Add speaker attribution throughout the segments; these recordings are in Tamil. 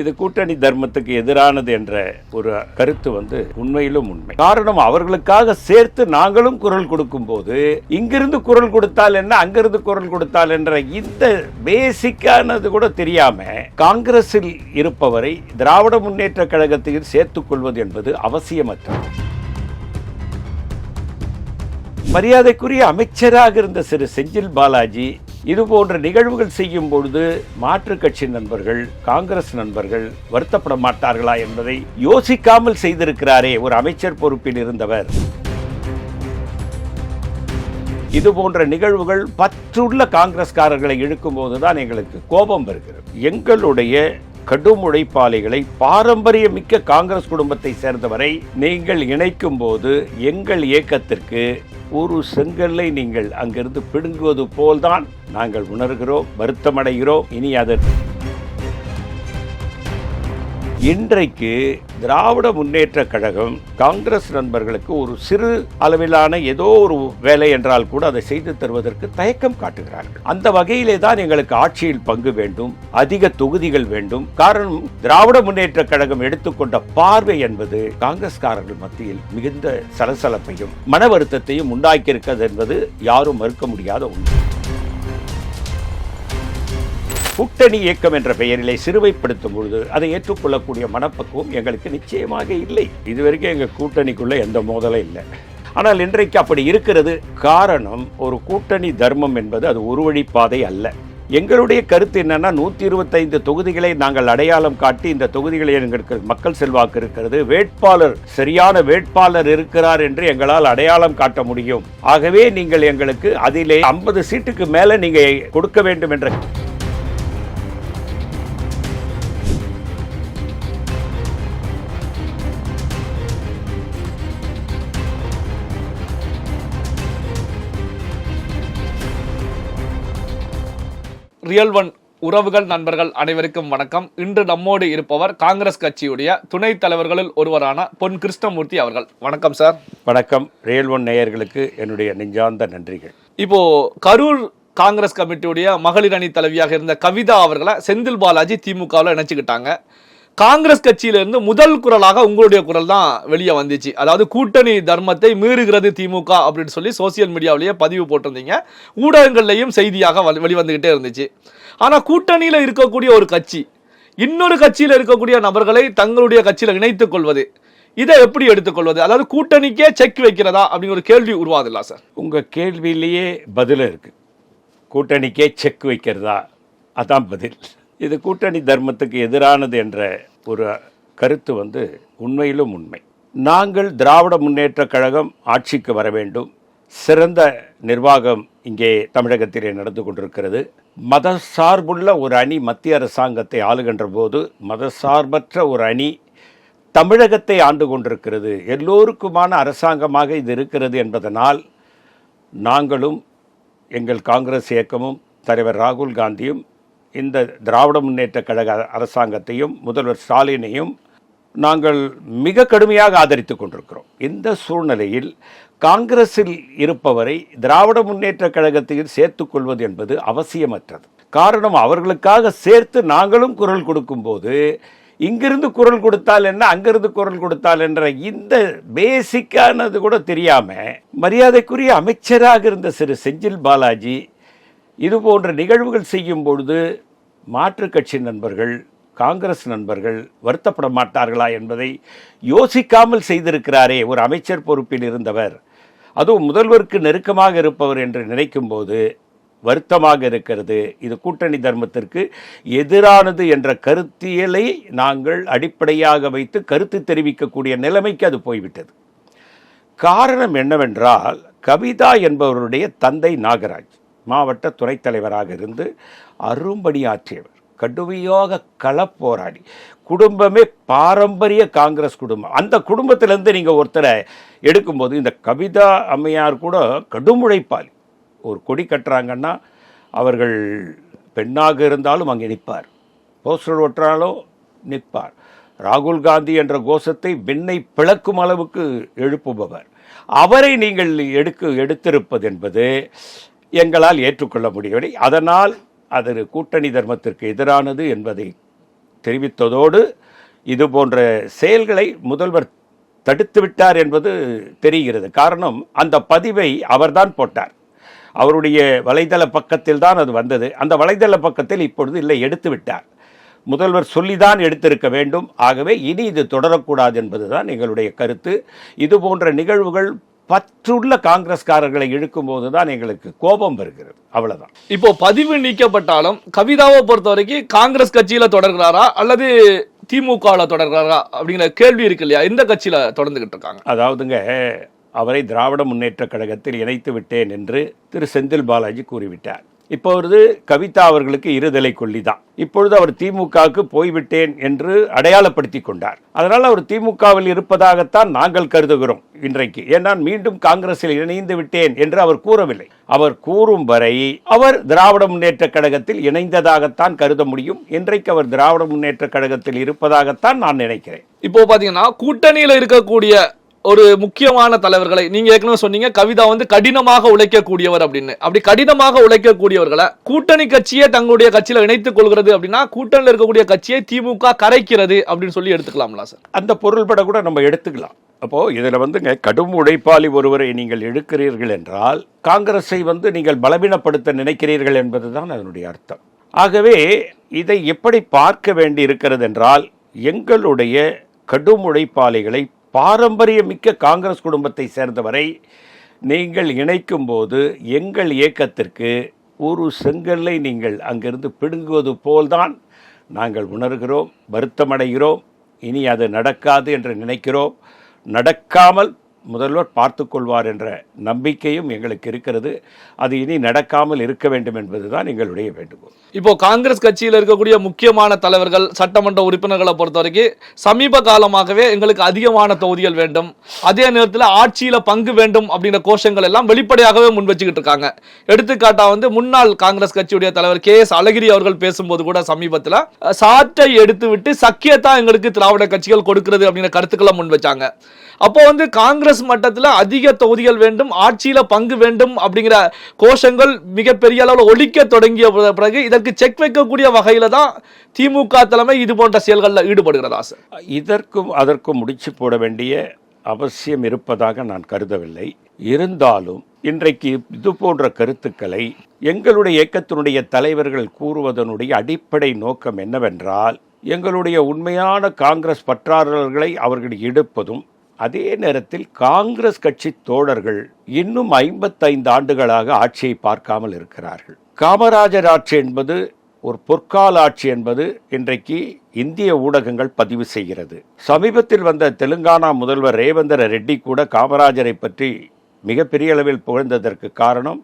Speaker 1: இது கூட்டணி தர்மத்துக்கு எதிரானது என்ற ஒரு கருத்து வந்து உண்மையிலும் உண்மை. காரணம் அவர்களுக்காக சேர்த்து நாங்களும் குரல் கொடுக்கும் போது இங்கிருந்து குரல் கொடுத்தால் என்ன அங்கிருந்து குரல் கொடுத்தால் என்ற இந்த பேசிக்கானது கூட தெரியாம காங்கிரஸில் இருப்பவரை திராவிட முன்னேற்ற கழகத்தில் சேர்த்துக் கொள்வது என்பது அவசியமற்றது. மரியாதைக்குரிய அமைச்சராக இருந்த சிறு செஞ்சில் பாலாஜி இது போன்ற நிகழ்வுகள் செய்யும் பொழுது மாற்றுக் கட்சி நண்பர்கள் காங்கிரஸ் நண்பர்கள் வருத்தப்பட மாட்டார்களா என்பதை யோசிக்காமல் செய்திருக்கிறாரே ஒரு அமைச்சர் பொறுப்பில் இருந்தவர். இது போன்ற நிகழ்வுகள் பற்றுள்ள காங்கிரஸ்காரர்களை இழுக்கும் போதுதான் எங்களுக்கு கோபம் வருகிறது. எங்களுடைய கடும் உழைப்பாளிகளை பாரம்பரியமிக்க காங்கிரஸ் குடும்பத்தை சேர்ந்தவரை நீங்கள் இணைக்கும் போது எங்கள் இயக்கத்திற்கு ஒரு செங்கல்லை நீங்கள் அங்கிருந்து பிடுங்குவது போல்தான் நாங்கள் உணர்கிறோம் வருத்தமடைகிறோம். இனி அதற்கு இன்றைக்கு திராவிட முன்னேற்ற கழகம் காங்கிரஸ் நண்பர்களுக்கு ஒரு சிறு அளவிலான ஏதோ ஒரு வேலை என்றால் கூட அதை செய்து தருவதற்கு தயக்கம் காட்டுகிறார்கள். அந்த வகையிலே தான் எங்களுக்கு ஆட்சியில் பங்கு வேண்டும் அதிக தொகுதிகள் வேண்டும். காரணம் திராவிட முன்னேற்ற கழகம் எடுத்துக்கொண்ட பார்வை என்பது காங்கிரஸ்காரர்கள் மத்தியில் மிகுந்த சலசலப்பையும் மன வருத்தத்தையும் உண்டாக்கியிருக்கிறது என்பது யாரும் மறுக்க முடியாத ஒன்று. கூட்டணி இயக்கம் என்ற பெயரிலே சிறுவைப்படுத்தும் பொழுது அதை ஏற்றுக்கொள்ளக்கூடிய மனப்பக்குவம் எங்களுக்கு நிச்சயமாக இல்லை. இதுவரைக்கும் எங்கள் கூட்டணிக்குள்ளே எந்த மோதலும் இல்லை. ஆனால் இன்றைக்கு அப்படி இருக்கிறது. காரணம் ஒரு கூட்டணி தர்மம் என்பது அது ஒரு வழிப்பாதை அல்ல. எங்களுடைய கருத்து என்னன்னா நூற்றி இருபத்தைந்து தொகுதிகளை நாங்கள் அடையாளம் காட்டி இந்த தொகுதிகளை எங்களுக்கு மக்கள் செல்வாக்கு இருக்கிறது. வேட்பாளர் சரியான வேட்பாளர் இருக்கிறார் என்று எங்களால் அடையாளம் காட்ட முடியும். ஆகவே நீங்கள் எங்களுக்கு அதிலே ஐம்பது சீட்டுக்கு மேலே நீங்கள் கொடுக்க வேண்டும் என்ற
Speaker 2: ரியல் ஒன் உறவுகள் நண்பர்கள் அனைவருக்கும் வணக்கம். இன்று நம்மோடு இருப்பவர் காங்கிரஸ் கட்சியுடைய துணைத் தலைவர்களில் ஒருவரான பொன் கிருஷ்ணமூர்த்தி அவர்கள். வணக்கம் சார்.
Speaker 1: வணக்கம். ரியல் ஒன் நேயர்களுக்கு என்னுடைய நெஞ்சார்ந்த நன்றிகள்.
Speaker 2: இப்போ கரூர் காங்கிரஸ் கமிட்டியுடைய மகளிர் அணி தலைவியாக இருந்த கவிதா அவர்களை செந்தில் பாலாஜி திமுகவில் இணைச்சுக்கிட்டாங்க. காங்கிரஸ் கட்சியிலிருந்து முதல் குரலாக உங்களுடைய குரல் தான் வெளியே வந்துச்சு. அதாவது கூட்டணி தர்மத்தை மீறுகிறது திமுக அப்படின்னு சொல்லி சோசியல் மீடியாவிலேயே பதிவு போட்டிருந்தீங்க. ஊடகங்கள்லையும் செய்தியாக வ- வெளிவந்துகிட்டே இருந்துச்சு. ஆனால் கூட்டணியில் இருக்கக்கூடிய ஒரு கட்சி இன்னொரு கட்சியில் இருக்கக்கூடிய நபர்களை தங்களுடைய கட்சியில் இணைத்துக் கொள்வது இதை எப்படி எடுத்துக்கொள்வது அதாவது கூட்டணிக்கே செக் வைக்கிறதா அப்படிங்கிற ஒரு கேள்வி உருவாதில்ல சார்.
Speaker 1: உங்கள் கேள்வியிலேயே பதில் இருக்கு. கூட்டணிக்கே செக் வைக்கிறதா? அதான் பதில். இது கூட்டணி தர்மத்துக்கு எதிரானது என்ற ஒரு கருத்து வந்து உண்மையிலும் உண்மை. நாங்கள் திராவிட முன்னேற்ற கழகம் ஆட்சிக்கு வர வேண்டும். சிறந்த நிர்வாகம் இங்கே தமிழகத்திலே நடந்து கொண்டிருக்கிறது. மத சார்புள்ள ஒரு அணி மத்திய அரசாங்கத்தை ஆளுகின்ற போது மதசார்பற்ற ஒரு அணி தமிழகத்தை ஆண்டு கொண்டிருக்கிறது. எல்லோருக்குமான அரசாங்கமாக இது இருக்கிறது என்பதனால் நாங்களும் எங்கள் காங்கிரஸ் இயக்கமும் தலைவர் ராகுல் காந்தியும் இந்த திராவிட முன்னேற்ற கழக அரசாங்கத்தையும் முதல்வர் ஸ்டாலினையும் நாங்கள் மிக கடுமையாக ஆதரித்து கொண்டிருக்கிறோம். இந்த சூழ்நிலையில் காங்கிரஸில் இருப்பவரை திராவிட முன்னேற்ற கழகத்தில் சேர்த்துக் கொள்வது என்பது அவசியமற்றது. காரணம் அவர்களுக்காக சேர்த்து நாங்களும் குரல் கொடுக்கும்போது இங்கிருந்து குரல் கொடுத்தால் என்ன அங்கிருந்து குரல் கொடுத்தால் என்ற இந்த பேசிக்கானது கூட தெரியாம மரியாதைக்குரிய அமைச்சராக இருந்த சிறு செஞ்சில் பாலாஜி இது போன்ற நிகழ்வுகள் செய்யும் பொழுது மாற்றுக் கட்சி நண்பர்கள் காங்கிரஸ் நண்பர்கள் வருத்தப்பட மாட்டார்களா என்பதை யோசிக்காமல் செய்திருக்கிறாரே ஒரு அமைச்சர் பொறுப்பில் இருந்தவர். அதுவும் முதல்வருக்கு நெருக்கமாக இருப்பவர் என்று நினைக்கும் போது வருத்தமாக இருக்கிறது. இது கூட்டணி தர்மத்திற்கு எதிரானது என்ற கருத்தியலை நாங்கள் அடிப்படையாக வைத்து கருத்து தெரிவிக்கக்கூடிய நிலைமைக்கு அது போய்விட்டது. காரணம் என்னவென்றால் கவிதா என்பவருடைய தந்தை நாகராஜ். மாவட்ட துணைத் தலைவராக இருந்து அரும்பணி ஆற்றியவர் கடுமையாக களப்போராடி. குடும்பமே பாரம்பரிய காங்கிரஸ் குடும்பம். அந்த குடும்பத்திலேருந்து நீங்கள் ஒருத்தரை எடுக்கும்போது இந்த கவிதா அம்மையார் கூட கடுமுழைப்பாளி. ஒரு கொடி கட்டுறாங்கன்னா அவர்கள் பெண்ணாக இருந்தாலும் அங்கே நிற்பார். போஸ்டர் ஒட்டுறாலும் நிற்பார். ராகுல் காந்தி என்ற கோஷத்தை வெண்ணை பிளக்கும் அளவுக்கு எழுப்புபவர். அவரை நீங்கள் எடுக்க எடுத்திருப்பது என்பது எங்களால் ஏற்றுக்கொள்ள முடியவில்லை. அதனால் அது கூட்டணி தர்மத்திற்கு எதிரானது என்பதை தெரிவித்ததோடு இது போன்ற செயல்களை முதல்வர் தடுத்து விட்டார் என்பது தெரிகிறது. காரணம் அந்த பதிவை அவர்தான் போட்டார். அவருடைய வலைதள பக்கத்தில் தான் அது வந்தது. அந்த வலைதள பக்கத்தில் இப்பொழுது இல்லை எடுத்து விட்டார். முதல்வர் சொல்லிதான் எடுத்திருக்க வேண்டும். ஆகவே இனி இது தொடரக்கூடாது என்பதுதான் எங்களுடைய கருத்து. இது போன்ற நிகழ்வுகள் பற்றுள்ள காங்கிரஸ்காரர்களை இழுக்கும்போது தான் எங்களுக்கு கோபம் வருகிறது. அவ்வளவுதான்.
Speaker 2: இப்போ பதிவு நீக்கப்பட்டாலும் கவிதாவை பொறுத்த வரைக்கும் காங்கிரஸ் கட்சியில தொடர்கிறாரா அல்லது திமுகவில் தொடர்கிறாரா அப்படிங்கிற கேள்வி இருக்கு இல்லையா? எந்த கட்சியில தொடர்ந்துகிட்டு இருக்காங்க?
Speaker 1: அதாவதுங்க அவரை திராவிட முன்னேற்ற கழகத்தில் இணைத்து விட்டேன் என்று திரு செந்தில் பாலாஜி கூறிவிட்டார். இப்பொழுது கவிதா அவர்களுக்கு இருதலை கொல்லி தான் இப்பொழுது அவர் திமுகவுக்கு போய்விட்டேன் என்று அடையாளப்படுத்தி கொண்டார். அதனால் அவர் திமுகவில் இருப்பதாகத்தான் நாங்கள் கருதுகிறோம் இன்றைக்கு. ஏன்னா மீண்டும் காங்கிரஸில் இணைந்து விட்டேன் என்று அவர் கூறவில்லை. அவர் கூறும் வரை அவர் திராவிட முன்னேற்ற கழகத்தில் இணைந்ததாகத்தான் கருத முடியும். இன்றைக்கு அவர் திராவிட முன்னேற்ற கழகத்தில் இருப்பதாகத்தான் நான் நினைக்கிறேன்.
Speaker 2: இப்போ பாத்தீங்கன்னா கூட்டணியில் இருக்கக்கூடிய ஒரு முக்கியமான தலைவர்களை நீங்க ஏற்கனவே சொன்னீங்க. கவிதா வந்து கடினமாக உழைக்கக்கூடியவர் அப்படின்னு. அப்படி கடினமாக உழைக்கக்கூடியவர்களை கூட்டணி கட்சியை தங்களுடைய கட்சியில இணைத்துக் கொள்கிறது அப்படின்னா கூட்டணியில் இருக்கக்கூடிய கட்சியை திமுக கரைக்கிறது அப்படின்னு சொல்லி எடுத்துக்கலாம்ல சார்?
Speaker 1: அந்த பொருள்பட கூட நம்ம எடுத்துக்கலாம். அப்போ இதில் வந்துங்க கடும் உழைப்பாளி ஒருவரை நீங்கள் எடுக்கிறீர்கள் என்றால் காங்கிரஸை வந்து நீங்கள் பலவீனப்படுத்த நினைக்கிறீர்கள் என்பதுதான் அதனுடைய அர்த்தம். ஆகவே இதை எப்படி பார்க்க வேண்டி இருக்கிறது என்றால் எங்களுடைய கடும் உழைப்பாளிகளை பாரம்பரியமிக்க காங்கிரஸ் குடும்பத்தை சேர்ந்தவரை நீங்கள் இணைக்கும் போது எங்கள் இயக்கத்திற்கு ஒரு செங்கல்லை நீங்கள் அங்கிருந்து பிடுங்குவது போல்தான் நாங்கள் உணர்கிறோம் வருத்தமடைகிறோம் இனி அது நடக்காது என்று நினைக்கிறோம். நடக்காமல் முதல்வர் பார்த்து கொள்வார் என்ற நம்பிக்கையும் எங்களுக்கு இருக்கிறது. அது இனி நடக்காமல் இருக்க வேண்டும் என்பதுதான் எங்களுடைய வேண்டுகோள்.
Speaker 2: இப்போ காங்கிரஸ் கட்சியில் இருக்கக்கூடிய முக்கியமான தலைவர்கள் சட்டமன்ற உறுப்பினர்களை பொறுத்த வரைக்கும் சமீப காலமாகவே எங்களுக்கு அதிகமான தொகுதிகள் வேண்டும். அதே நேரத்தில் ஆட்சியில் பங்கு வேண்டும் அப்படின்ற கோஷங்கள் எல்லாம் வெளிப்படையாகவே முன் வச்சுக்கிட்டு இருக்காங்க. எடுத்துக்காட்டா வந்து முன்னாள் காங்கிரஸ் கட்சியுடைய தலைவர் கே எஸ் அழகிரி அவர்கள் பேசும்போது கூட சமீபத்தில் சாற்றை எடுத்துவிட்டு சக்கியத்தான் எங்களுக்கு திராவிட கட்சிகள் கொடுக்கிறது அப்படிங்கிற கருத்துக்களை முன் வச்சாங்க. அப்போ வந்து காங்கிரஸ் மட்டத்தில் அதிக தொகுதிகள் வேண்டும் ஆட்சியில் பங்கு வேண்டும் அப்படிங்கிற கோஷங்கள் மிகப்பெரிய அளவில் ஒழிக்க தொடங்கிய பிறகு இதற்கு செக் வைக்கக்கூடிய வகையில் தான் திமுக தலைமை இது போன்ற செயல்களில் ஈடுபடுகிறதா சார்?
Speaker 1: இதற்கும் அதற்கும் முடிச்சு போட வேண்டிய அவசியம் இருப்பதாக நான் கருதவில்லை. இருந்தாலும் இன்றைக்கு இது போன்ற கருத்துக்களை எங்களுடைய இயக்கத்தினுடைய தலைவர்கள் கூறுவதனுடைய அடிப்படை நோக்கம் என்னவென்றால் எங்களுடைய உண்மையான காங்கிரஸ் பற்றாளர்களை அவர்கள் எடுப்பதும் அதே நேரத்தில் காங்கிரஸ் கட்சி தோழர்கள் இன்னும் ஐம்பத்தைந்து ஆண்டுகளாக ஆட்சியை பார்க்காமல் இருக்கிறார்கள். காமராஜர் ஆட்சி என்பது ஒரு பொற்கால ஆட்சி என்பது இன்றைக்கு இந்திய ஊடகங்கள் பதிவு செய்கிறது. சமீபத்தில் வந்த தெலுங்கானா முதல்வர் ரேவந்தர ரெட்டி கூட காமராஜரை பற்றி மிகப்பெரிய அளவில் புகழ்ந்ததற்கு காரணம்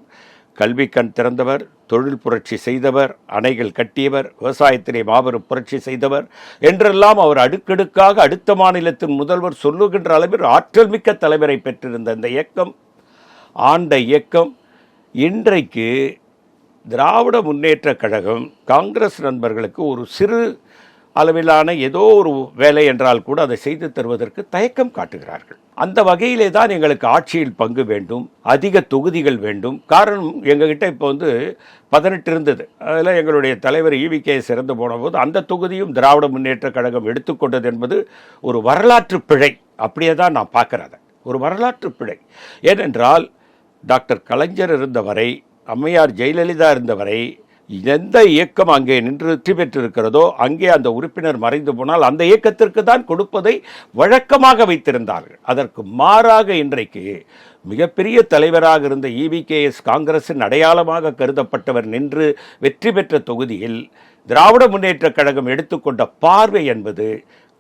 Speaker 1: கல்வி கண் திறந்தவர் தொழில் புரட்சி செய்தவர் அணைகள் கட்டியவர் விவசாயத்திலே மாபெரும் புரட்சி செய்தவர் என்றெல்லாம் அவர் அடுக்கடுக்காக அடுத்த மாநிலத்தின் முதல்வர் சொல்லுகின்ற அளவில் ஆற்றல் மிக்க தலைவரை பெற்றிருந்த இந்த இயக்கம் ஆண்ட இயக்கம். இன்றைக்கு திராவிட முன்னேற்றக் கழகம் காங்கிரஸ் நண்பர்களுக்கு ஒரு சிறு அளவிலான ஏதோ ஒரு வேலை என்றால் கூட அதை செய்து தருவதற்கு தயக்கம் காட்டுகிறார்கள். அந்த வகையிலே தான் எங்களுக்கு ஆட்சியில் பங்கு வேண்டும் அதிக தொகுதிகள் வேண்டும். காரணம் எங்ககிட்ட இப்போ வந்து பதினெட்டு இருந்தது. அதில் எங்களுடைய தலைவர் ஈவிகே சிறந்து போனபோது அந்த தொகுதியும் திராவிட முன்னேற்றக் கழகம் எடுத்துக்கொண்டது என்பது ஒரு வரலாற்று பிழை. அப்படியே தான் நான் பார்க்குறேன் ஒரு வரலாற்று பிழை. ஏனென்றால் டாக்டர் கலைஞர் இருந்தவரை அம்மையார் ஜெயலலிதா இருந்தவரை எந்த இயக்கம் அங்கே நின்று வெற்றி பெற்றிருக்கிறதோ அங்கே அந்த உறுப்பினர் மறைந்து போனால் அந்த இயக்கத்திற்கு தான் கொடுப்பதை வழக்கமாக வைத்திருந்தார்கள். அதற்கு மாறாக இன்றைக்கு மிகப்பெரிய தலைவராக இருந்த இவிகேஎஸ் காங்கிரசின் அடையாளமாக கருதப்பட்டவர் நின்று வெற்றி பெற்ற தொகுதியில் திராவிட முன்னேற்றக் கழகம் எடுத்துக்கொண்ட பார்வை என்பது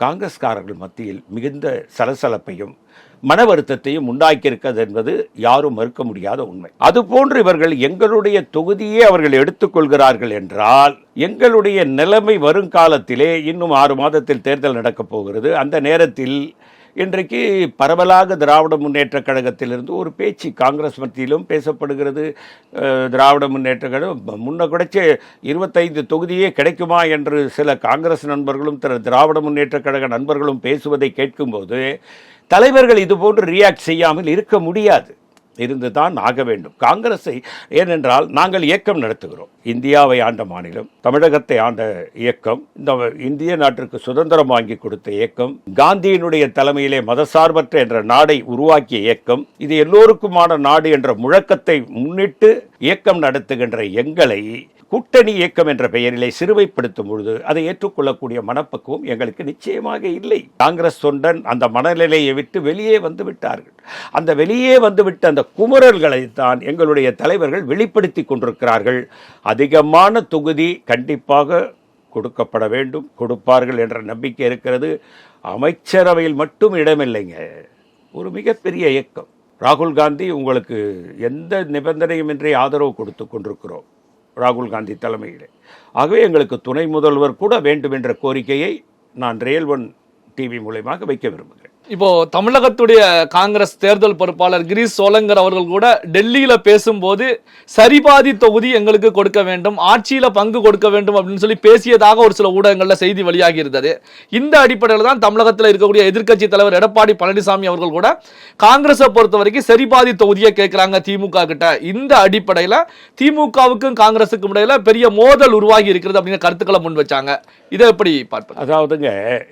Speaker 1: காங்கிரஸ்காரர்கள் மத்தியில் மிகுந்த சலசலப்பையும் மன வருத்தத்தையும் உண்டாக்கியிருக்கிறது என்பது யாரும் மறுக்க முடியாத உண்மை. அதுபோன்று இவர்கள் எங்களுடைய தொகுதியே அவர்கள் எடுத்துக்கொள்கிறார்கள் என்றால் எங்களுடைய நிலைமை வருங்காலத்திலே இன்னும் ஆறு மாதத்தில் தேர்தல் நடக்கப் போகிறது. அந்த நேரத்தில் இன்றைக்கு பரவலாக திராவிட முன்னேற்ற கழகத்திலிருந்து ஒரு பேச்சு காங்கிரஸ் மத்தியிலும் பேசப்படுகிறது. திராவிட முன்னேற்ற கழகம் முன்ன குடைச்ச இருபத்தைந்து தொகுதியே கிடைக்குமா என்று சில காங்கிரஸ் நண்பர்களும் திராவிட முன்னேற்றக் கழக நண்பர்களும் பேசுவதை கேட்கும்போது தலைவர்கள் இதுபோன்று ரியாக்ட் செய்யாமல் இருக்க முடியாது. இருந்து தான் ஆக வேண்டும். காங்கிரஸை ஏனென்றால் நாங்கள் இயக்கம் நடத்துகிறோம். இந்தியாவை ஆண்ட மாநிலம் தமிழகத்தை ஆண்ட இயக்கம் இந்த இந்திய நாட்டிற்கு சுதந்திரம் வாங்கி கொடுத்த இயக்கம் காந்தியினுடைய தலைமையிலே மதசார்பற்ற என்ற நாடை உருவாக்கிய இயக்கம் இது எல்லோருக்குமான நாடு என்ற முழக்கத்தை முன்னிட்டு இயக்கம் நடத்துகின்ற எங்களை கூட்டணி இயக்கம் என்ற பெயரிலே சிறுவைப்படுத்தும் பொழுது அதை ஏற்றுக்கொள்ளக்கூடிய மனப்பக்குவம் எங்களுக்கு நிச்சயமாக இல்லை. காங்கிரஸ் தொண்டன் அந்த மனநிலையை விட்டு வெளியே வந்து விட்டார்கள். அந்த வெளியே வந்துவிட்ட அந்த குமுறல்களை தான் எங்களுடைய தலைவர்கள் வெளிப்படுத்தி கொண்டிருக்கிறார்கள். அதிகமான தொகுதி கண்டிப்பாக கொடுக்கப்பட வேண்டும். கொடுப்பார்கள் என்ற நம்பிக்கை இருக்கிறது. அமைச்சரவையில் மட்டும் இடமில்லைங்க. ஒரு மிகப்பெரிய இயக்கம். ராகுல் காந்தி உங்களுக்கு எந்த நிபந்தனையுமின்றி ஆதரவு கொடுத்து கொண்டிருக்கிறோம். ராகுல் காந்தி தலைமையிலே. ஆகவே எங்களுக்கு துணை முதல்வர் கூட வேண்டும் என்ற கோரிக்கையை நான் ரேல் ஒன் டிவி மூலயமாக வைக்க விரும்புகிறேன்.
Speaker 2: இப்போ தமிழகத்துடைய காங்கிரஸ் தேர்தல் பொறுப்பாளர் கிரீஷ் சோலங்கர் அவர்கள் கூட டெல்லியில பேசும்போது சரிபாதி தொகுதி எங்களுக்கு கொடுக்க வேண்டும் ஆட்சியில பங்கு கொடுக்க வேண்டும் அப்படின்னு சொல்லி பேசியதாக ஒரு சில ஊடகங்கள்ல செய்தி வெளியாகி இருந்தது. இந்த அடிப்படையில் தான் தமிழகத்தில் இருக்கக்கூடிய எதிர்க்கட்சி தலைவர் எடப்பாடி பழனிசாமி அவர்கள் கூட காங்கிரஸை பொறுத்த வரைக்கும் சரிபாதி தொகுதியை கேட்கிறாங்க திமுக கிட்ட. இந்த அடிப்படையில் திமுகவுக்கும் காங்கிரஸுக்கும் இடையில பெரிய மோதல் உருவாகி இருக்கிறது அப்படின்னு கருத்துக்களை முன் வச்சாங்க. இதை எப்படி பார்ப்பது?
Speaker 1: அதாவதுங்க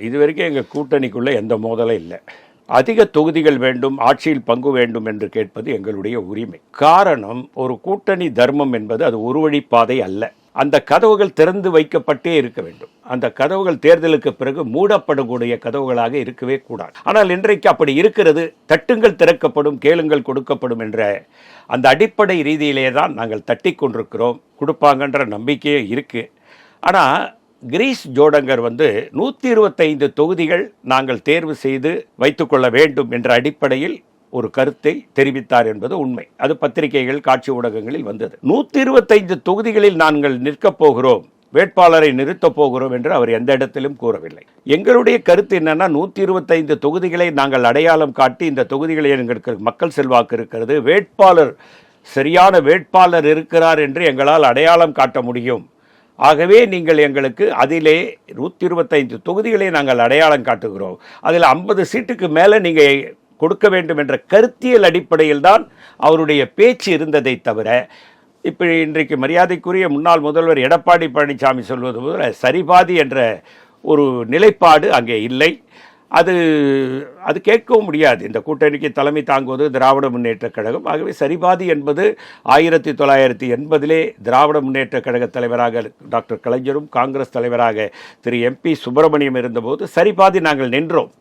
Speaker 1: இது வரைக்கும் எங்கள் கூட்டணிக்குள்ளே எந்த மோதலும் இல்லை. அதிக தொகுதிகள் வேண்டும் ஆட்சியில் பங்கு வேண்டும் என்று கேட்பது எங்களுடைய உரிமை. காரணம் ஒரு கூட்டணி தர்மம் என்பது அது ஒரு வழிப்பாதை அல்ல. அந்த கதவுகள் திறந்து வைக்கப்பட்டே இருக்க வேண்டும். அந்த கதவுகள் தேர்தலுக்கு பிறகு மூடப்படக்கூடிய கதவுகளாக இருக்கவே கூடாது. ஆனால் இன்றைக்கு அப்படி இருக்கிறது. தட்டுங்கள் திறக்கப்படும் கேளுங்கள் கொடுக்கப்படும் என்ற அந்த அடிப்படை ரீதியிலே தான் நாங்கள் தட்டி கொண்டிருக்கிறோம். கொடுப்பாங்கன்ற நம்பிக்கையே இருக்குது ஆனால் கிரீஸ் ஜோடங்கர் வந்து நூற்றி இருபத்தைந்து தொகுதிகள் நாங்கள் தேர்வு செய்து வைத்துக்கொள்ள வேண்டும் என்ற அடிப்படையில் ஒரு கருத்தை தெரிவித்தார் என்பது உண்மை. அது பத்திரிகைகள் காட்சி ஊடகங்களில் வந்தது. நூற்றி இருபத்தைந்து தொகுதிகளில் நாங்கள் நிற்கப் போகிறோம். வேட்பாளரை நிறுத்தப் போகிறோம் என்று அவர் எந்த இடத்திலும் கூறவில்லை. எங்களுடைய கருத்து என்னன்னா நூற்றி இருபத்தைந்து தொகுதிகளை நாங்கள் அடையாளம் காட்டி இந்த தொகுதிகளை எங்களுக்கு மக்கள் செல்வாக்கு இருக்கிறது. வேட்பாளர் சரியான வேட்பாளர் இருக்கிறார் என்று எங்களால் அடையாளம் காட்ட முடியும். ஆகவே நீங்கள் எங்களுக்கு அதிலே நூற்றி இருபத்தைந்து தொகுதிகளை நாங்கள் அடையாளம் காட்டுகிறோம். அதில் ஐம்பது சீட்டுக்கு மேலே நீங்கள் கொடுக்க வேண்டும் என்ற கருத்தியல் அடிப்படையில் தான் அவருடைய பேச்சு இருந்ததை தவிர இப்போ இன்றைக்கு மரியாதைக்குரிய முன்னாள் முதல்வர் எடப்பாடி பழனிசாமி சொல்வது போல சரிபாதி என்ற ஒரு நிலைப்பாடு அங்கே இல்லை. அது அது கேட்கவும் முடியாது. இந்த கூட்டணிக்கு தலைமை தாங்குவது திராவிட முன்னேற்றக் கழகம். ஆகவே சரிபாதி என்பது ஆயிரத்தி தொள்ளாயிரத்தி எண்பதிலே திராவிட முன்னேற்ற கழக தலைவராக டாக்டர் கலைஞரும் காங்கிரஸ் தலைவராக திரு எம்பி சுப்பிரமணியம் இருந்தபோது சரிபாதி நாங்கள் நின்றோம்.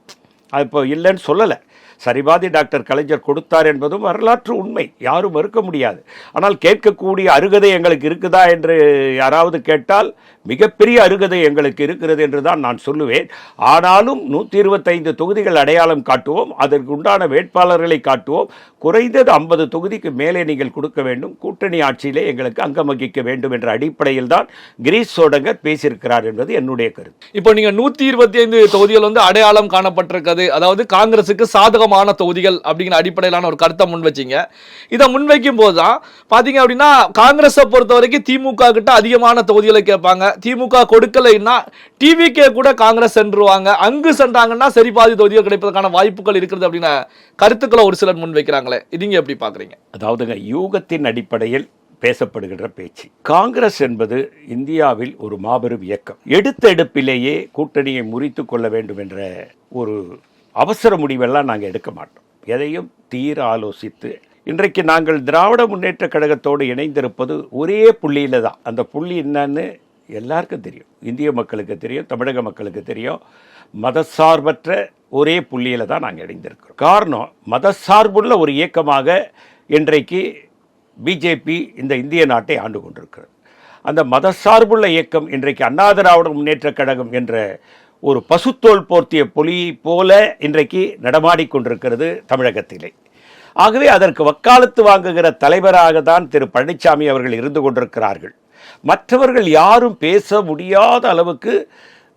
Speaker 1: அது இப்போ இல்லைன்னு சொல்லலை. சரிபாதி டாக்டர் கலைஞர் கொடுத்தார் என்பதும் வரலாற்று உண்மை. யாரும் மறுக்க முடியாது. ஆனால் கேட்கக்கூடிய அருகதை எங்களுக்கு இருக்குதா என்று யாராவது கேட்டால் மிகப்பெரிய அருகதை எங்களுக்கு இருக்கிறது என்று தான் நான் சொல்லுவேன். ஆனாலும் நூற்றி இருபத்தைந்து தொகுதிகள் அடையாளம் காட்டுவோம். அதற்கு உண்டான வேட்பாளர்களை காட்டுவோம். குறைந்தது ஐம்பது தொகுதிக்கு மேலே நீங்கள் கொடுக்க வேண்டும். கூட்டணி ஆட்சியிலே எங்களுக்கு அங்கம் வகிக்க வேண்டும் என்ற அடிப்படையில் தான் கிரீஷ் சோடங்கர் பேசியிருக்கிறார் என்பது என்னுடைய கருத்து.
Speaker 2: இப்போ நீங்கள் நூற்றி இருபத்தி ஐந்து தொகுதிகள் வந்து அடையாளம் காணப்பட்டிருக்கிறது. அதாவது காங்கிரசுக்கு சாதகமான தொகுதிகள் அப்படிங்கிற அடிப்படையிலான ஒரு கருத்தை முன் வச்சீங்க. இதை முன்வைக்கும் போது தான் பார்த்தீங்க அப்படின்னா காங்கிரஸை பொறுத்த வரைக்கும் திமுக கிட்ட அதிகமான தொகுதிகளை கேட்பாங்க. திமுக கொடுக்கலைன்னா டிவிக்கே கூட காங்கிரஸ் சென்றுருவாங்க. அங்கு சென்றாங்கன்னா சரி பாதி தொகுதிகள் கிடைப்பதற்கான வாய்ப்புகள் இருக்கிறது அப்படின்னு கருத்துக்களை ஒரு சிலர் முன்வைக்கிறாங்களே. இது நீங்க எப்படி பார்க்குறீங்க?
Speaker 1: அதாவதுங்க யூகத்தின் அடிப்படையில் பேசப்படுகின்ற பேச்சு. காங்கிரஸ் என்பது இந்தியாவில் ஒரு மாபெரும் இயக்கம். எடுத்த எடுப்பிலேயே கூட்டணியை முறித்து கொள்ள வேண்டும் என்ற ஒரு அவசர முடிவெல்லாம் நாங்கள் எடுக்க மாட்டோம். எதையும் தீர ஆலோசித்து இன்றைக்கு நாங்கள் திராவிட முன்னேற்ற கழகத்தோடு இணைந்திருப்பது ஒரே புள்ளியில் தான். அந்த புள்ளி என்னன்னு எல்லாருக்கும் தெரியும். இந்திய மக்களுக்கு தெரியும் தமிழக மக்களுக்கு தெரியும். மதசார்பற்ற ஒரே புள்ளியில் தான் நாங்கள் இணைந்திருக்கிறோம். காரணம் மதசார்புள்ள ஒரு இயக்கமாக இன்றைக்கு பிஜேபி இந்த இந்திய நாட்டை ஆண்டு கொண்டிருக்கிறது. அந்த மதசார்புள்ள இயக்கம் இன்றைக்கு அண்ணா திராவிட முன்னேற்றக் கழகம் என்ற ஒரு பசுத்தோல் போர்த்திய பொலி போல இன்றைக்கு நடமாடிக்கொண்டிருக்கிறது தமிழகத்திலே. ஆகவே அதற்கு வக்காலத்து வாங்குகிற தலைவராக தான் திரு பழனிசாமி அவர்கள் இருந்து கொண்டிருக்கிறார்கள். மற்றவர்கள் யாரும் பேச முடியாத அளவுக்கு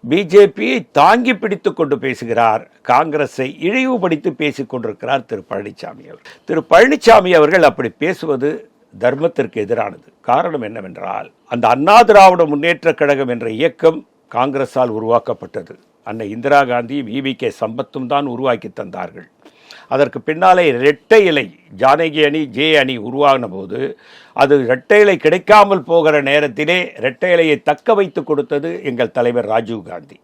Speaker 1: பிஜேபியை தாங்கி பிடித்து கொண்டு பேசுகிறார். காங்கிரஸை இழிவுபடுத்தி பேசிக் கொண்டிருக்கிறார் திரு பழனிசாமி அவர்கள். திரு பழனிசாமி அவர்கள் அப்படி பேசுவது தர்மத்திற்கு எதிரானது. காரணம் என்னவென்றால் அந்த அண்ணா திராவிட முன்னேற்ற கழகம் என்ற இயக்கம் காங்கிரஸால் உருவாக்கப்பட்டது. அன்னை இந்திரா காந்தியும் இவி கே சம்பத்தும் தான் உருவாக்கி தந்தார்கள். அதற்கு பின்னாலே இரட்டை இலை ஜானகி அணி ஜே அணி உருவாகின போது அது இரட்டை இலை கிடைக்காமல் போகிற நேரத்திலே இரட்டை இலையை தக்க வைத்து கொடுத்தது எங்கள் தலைவர் ராஜீவ் காந்தி.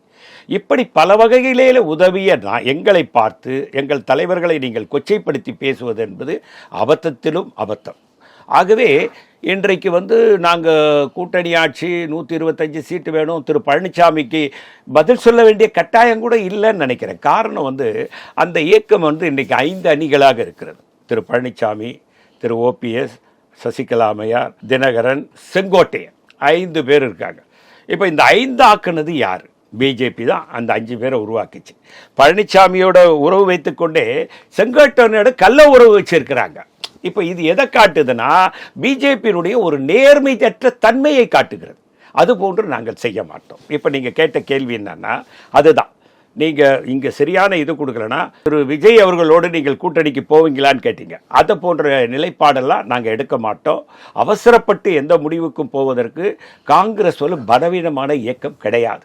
Speaker 1: இப்படி பல வகையிலே உதவிய நான் எங்களை பார்த்து எங்கள் தலைவர்களை நீங்கள் கொச்சைப்படுத்தி பேசுவது என்பது அபத்தத்திலும் அபத்தம். ஆகவே இன்றைக்கு வந்து நாங்கள் கூட்டணி ஆட்சி நூற்றி இருபத்தஞ்சி சீட்டு வேணும். திரு பழனிசாமிக்கு பதில் சொல்ல வேண்டிய கட்டாயம் கூட இல்லைன்னு நினைக்கிறேன். காரணம் வந்து அந்த இயக்கம் வந்து இன்றைக்கு ஐந்து அணிகளாக இருக்கிறது. திரு பழனிசாமி திரு ஓபிஎஸ் சசிகலா அம்மையார் தினகரன் செங்கோட்டையன் ஐந்து பேர் இருக்காங்க. இப்போ இந்த ஐந்து ஆக்குனது யார்? பிஜேபி தான். அந்த அஞ்சு பேரை உருவாக்கிச்சு. பழனிசாமியோட உறவு வைத்துக்கொண்டே செங்கோட்டையனோட கள்ள உறவு வச்சிருக்கிறாங்க. இப்போ இது எதை காட்டுதுன்னா பிஜேபியினுடைய ஒரு நேர்மையற்ற தன்மையை காட்டுகிறது. அது போன்று நாங்கள் செய்ய மாட்டோம். இப்போ நீங்கள் கேட்ட கேள்வி என்னன்னா அதுதான். நீங்கள் இங்கே சரியான இது கொடுக்கலன்னா திரு விஜய் அவர்களோடு நீங்கள் கூட்டணிக்கு போவீங்களான்னு கேட்டீங்க. அதை போன்ற நிலைப்பாடெல்லாம் நாங்கள் எடுக்க மாட்டோம். அவசரப்பட்டு எந்த முடிவுக்கும் போவதற்கு காங்கிரஸ் ஒரு பலவீனமான இயக்கம் கிடையாது.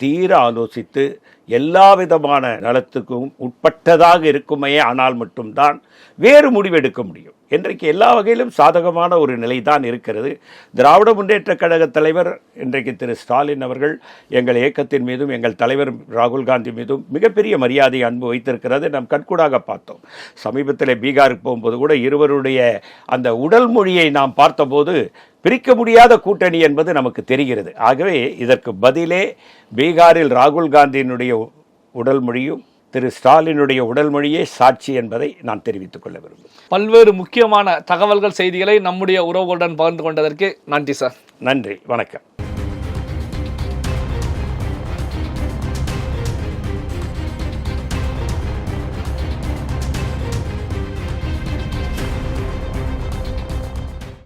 Speaker 1: தீர ஆலோசித்து எல்லா விதமான நலத்துக்கும் உட்பட்டதாக இருக்குமே ஆனால் மட்டும்தான் வேறு முடிவெடுக்க முடியும். இன்றைக்கு எல்லா வகையிலும் சாதகமான ஒரு நிலை தான் இருக்கிறது. திராவிட முன்னேற்ற கழக தலைவர் இன்றைக்கு திரு ஸ்டாலின் அவர்கள் எங்கள் இயக்கத்தின் மீதும் எங்கள் தலைவர் ராகுல் காந்தி மீதும் மிகப்பெரிய மரியாதை அன்பு வைத்திருக்கிறது. நாம் கண்கூடாக பார்த்தோம். சமீபத்தில் பீகாருக்கு போகும்போது கூட இருவருடைய அந்த உடல் மொழியை நாம் பார்த்தபோது பிரிக்க முடியாத கூட்டணி என்பது நமக்கு தெரிகிறது. ஆகவே இதற்கு பதிலே பீகாரில் ராகுல் காந்தியினுடைய உடல் மொழியும் திரு ஸ்டாலினுடைய உடல் மொழியே சாட்சி என்பதை நான் தெரிவித்துக் கொள்ள விரும்புகிறேன்.
Speaker 2: பல்வேறு முக்கியமான தகவல்கள் செய்திகளை நம்முடைய உறவுகளுடன் பகிர்ந்து கொண்டதற்கு நன்றி சார்.
Speaker 1: நன்றி வணக்கம்.